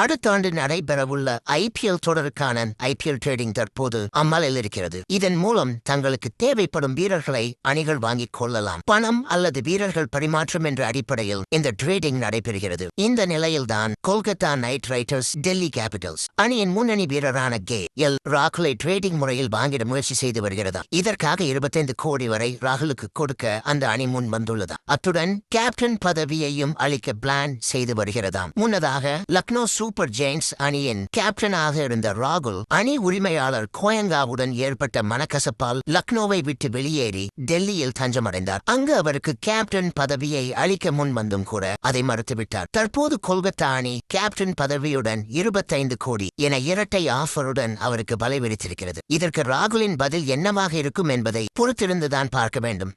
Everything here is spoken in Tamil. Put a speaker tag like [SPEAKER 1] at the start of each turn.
[SPEAKER 1] அடுத்த ஆண்டு நடைபெறவுள்ள ஐபிஎல் தொடருக்கான ஐபிஎல் ட்ரேடிங் தற்போது அம்மலில் இருக்கிறது இதன் மூலம் தங்களுக்கு தேவைப்படும் வீரர்களை அணிகள் வாங்கிக் கொள்ளலாம் பணம் அல்லது வீரர்கள் பரிமாற்றம் என்ற அடிப்படையில் இந்த ட்ரேடிங் நடைபெறுகிறது இந்த நிலையில்தான் Kolkata knight riders Delhi capitals அணியின் முன்னணி வீரரான கே எல் ராகுலை ட்ரேடிங் முறையில் வாங்கிட முயற்சி செய்து வருகிறதா இதற்காக இருபத்தைந்து கோடி வரை ராகுலுக்கு கொடுக்க அந்த அணி முன் வந்துள்ளதா அத்துடன் கேப்டன் பதவியையும் அளிக்க பிளான் செய்து வருகிறதாம் முன்னதாக லக்னோ சூ சூப்பர் ஜெயின்ஸ் அணியின் கேப்டனாக இருந்த ராகுல் அணி உரிமையாளர் கோயங்காவுடன் ஏற்பட்ட மனக்கசப்பால் லக்னோவை விட்டு வெளியேறி டெல்லியில் தஞ்சமடைந்தார் அங்கு அவருக்கு கேப்டன் பதவியை அளிக்க முன் வந்தும் கூட அதை மறுத்துவிட்டார் தற்போது கொல்கத்தா அணி கேப்டன் பதவியுடன் இருபத்தைந்து கோடி என இரட்டை ஆஃபருடன் அவருக்கு பலவிரித்திருக்கிறது இதற்கு ராகுலின் பதில் என்னவாக இருக்கும் என்பதை பொறுத்திருந்துதான் பார்க்க வேண்டும்